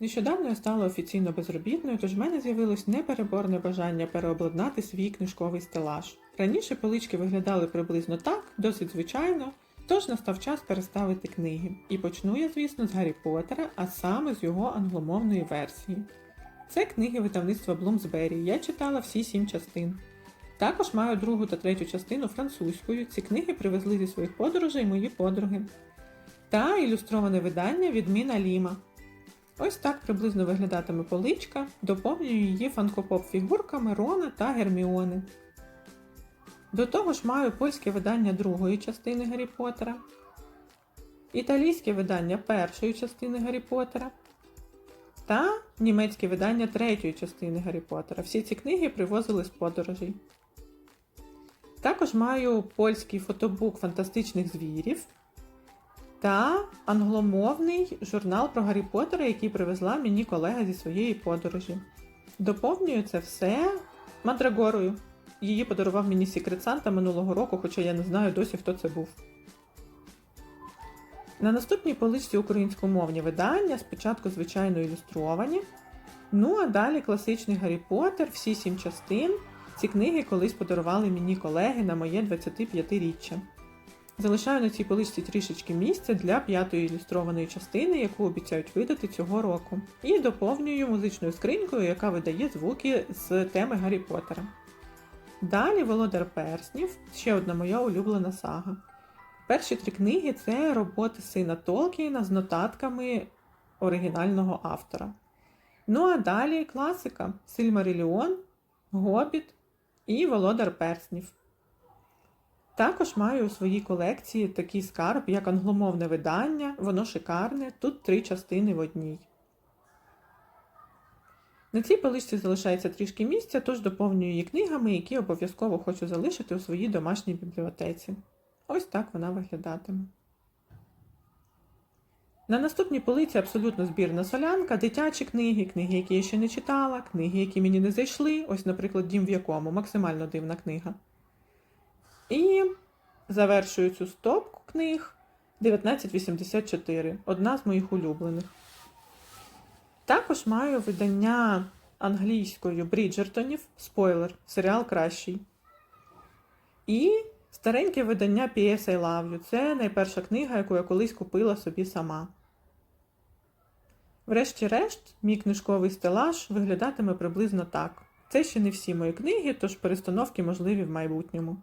Нещодавно я стала офіційно безробітною, тож в мене з'явилось непереборне бажання переобладнати свій книжковий стелаж. Раніше полички виглядали приблизно так, досить звичайно, тож настав час переставити книги. І почну я, звісно, з Гаррі Поттера, а саме з його англомовної версії. Це книги видавництва Блумсбері. Я читала всі сім частин. Також маю другу та третю частину французькою. Ці книги привезли зі своїх подорожей мої подруги. Та ілюстроване видання від Міна Ліма. Ось так приблизно виглядатиме поличка, доповнюю її фанкопоп-фігурками Рона та Герміони. До того ж маю польське видання другої частини Гаррі Поттера, італійське видання першої частини Гаррі Поттера та німецьке видання третьої частини Гаррі Поттера. Всі ці книги привозили з подорожей. Також маю польський фотобук фантастичних звірів та англомовний журнал про Гаррі Поттера, який привезла мені колега зі своєї подорожі. Доповнюю це все мандрагорою. Її подарував мені Сікрет Санта минулого року, хоча я не знаю досі, хто це був. На наступній поличці українськомовні видання, спочатку, звичайно, ілюстровані. Ну а далі класичний Гаррі Поттер, всі сім частин. Ці книги колись подарували мені колеги на моє 25-річчя. Залишаю на цій поличці трішечки місця для п'ятої ілюстрованої частини, яку обіцяють видати цього року. І доповнюю музичною скринькою, яка видає звуки з теми Гаррі Поттера. Далі Володар Перснів, ще одна моя улюблена сага. Перші три книги це роботи сина Толкіна з нотатками оригінального автора. Ну а далі класика Сильмариліон, Гобіт і Володар Перснів. Також маю у своїй колекції такий скарб, як англомовне видання, воно шикарне, тут три частини в одній. На цій поличці залишається трішки місця, тож доповнюю її книгами, які обов'язково хочу залишити у своїй домашній бібліотеці. Ось так вона виглядатиме. На наступній полиці абсолютно збірна солянка, дитячі книги, книги, які я ще не читала, книги, які мені не зайшли. Ось, наприклад, Дім в якому максимально дивна книга. І завершую цю стопку книг 1984, одна з моїх улюблених. Також маю видання англійською Бріджертонів, спойлер, серіал кращий. І стареньке видання P.S. I Love You. Це найперша книга, яку я колись купила собі сама. Врешті-решт, мій книжковий стелаж виглядатиме приблизно так. Це ще не всі мої книги, тож перестановки можливі в майбутньому.